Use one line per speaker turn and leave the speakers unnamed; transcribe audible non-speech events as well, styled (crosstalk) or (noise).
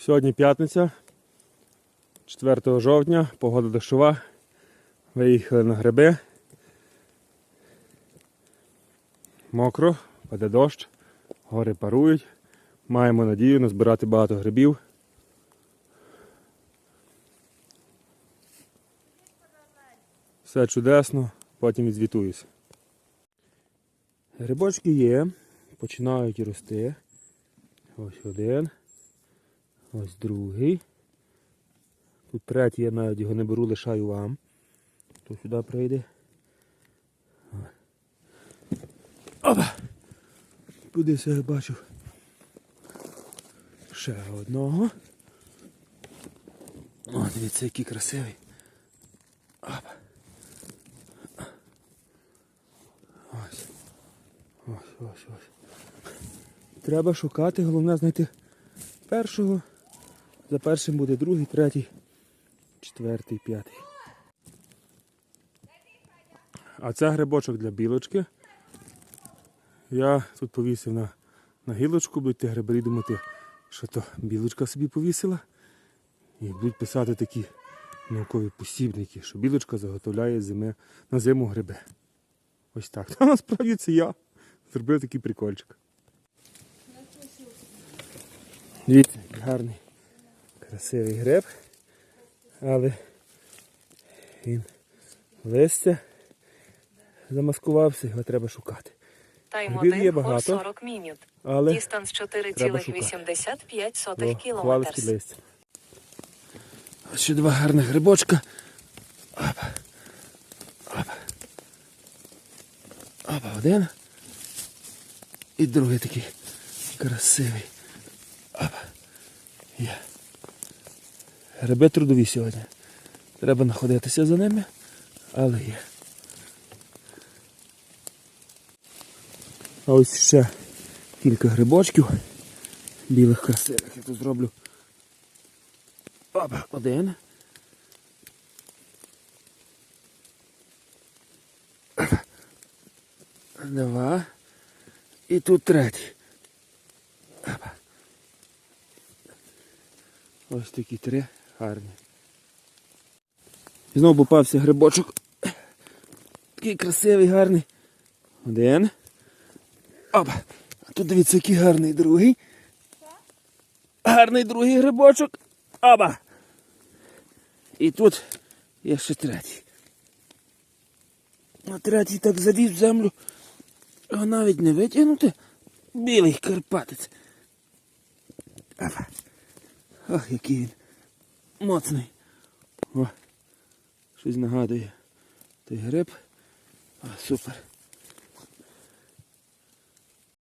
Сьогодні п'ятниця, 4 жовтня, погода дощова. Виїхали на гриби. Мокро, паде дощ, гори парують. Маємо надію назбирати багато грибів. Все чудесно, потім відзвітуюся. Грибочки є, починають рости. Ось один. Ось другий. Тут третій, я навіть його не беру, лишаю вам. Хто сюди прийде. Опа! Кудись я бачив. Ще одного. О, дивіться, який красивий. Опа. Ось. Ось, ось, ось. Треба шукати, головне знайти першого. За першим буде другий, третій, четвертий, п'ятий. А це грибочок для білочки. Я тут повісив на, на гілочку, будуть ті грибарі думати, що то білочка собі повісила. І будуть писати такі наукові посібники, що білочка заготовляє зими, на зиму гриби. Ось так. Та (laughs) насправді це я зробив такий прикольчик. Дивіться, гарний, красивий гриб, але він листя замаскувався, його треба шукати.
Тайм
Грибів є
1 for
багато,
40 минут.
Але
Дистанс
треба
4,85
Бо хвалить
кілометрів.
листя. Ось ще два гарних грибочка. Опа. Опа. Опа, один. І другий такий красивий. Опа. Є. Гриби трудові сьогодні. Треба знаходитися за ними, але є. А ось ще кілька грибочків. Білих красивих я тут зроблю. Опа, один. Два. І тут третій. Ось такі три гарні. І знову попався грибочок. Такий красивий, гарний. Один. Опа. А тут дивіться, який гарний другий. Гарний другий грибочок. Оба. І тут є ще третій. А третій так заліз землю. Його навіть не витягнути. Білий карпатець. Ох, який він моцний. О, щось нагадує. Той гриб. А, супер.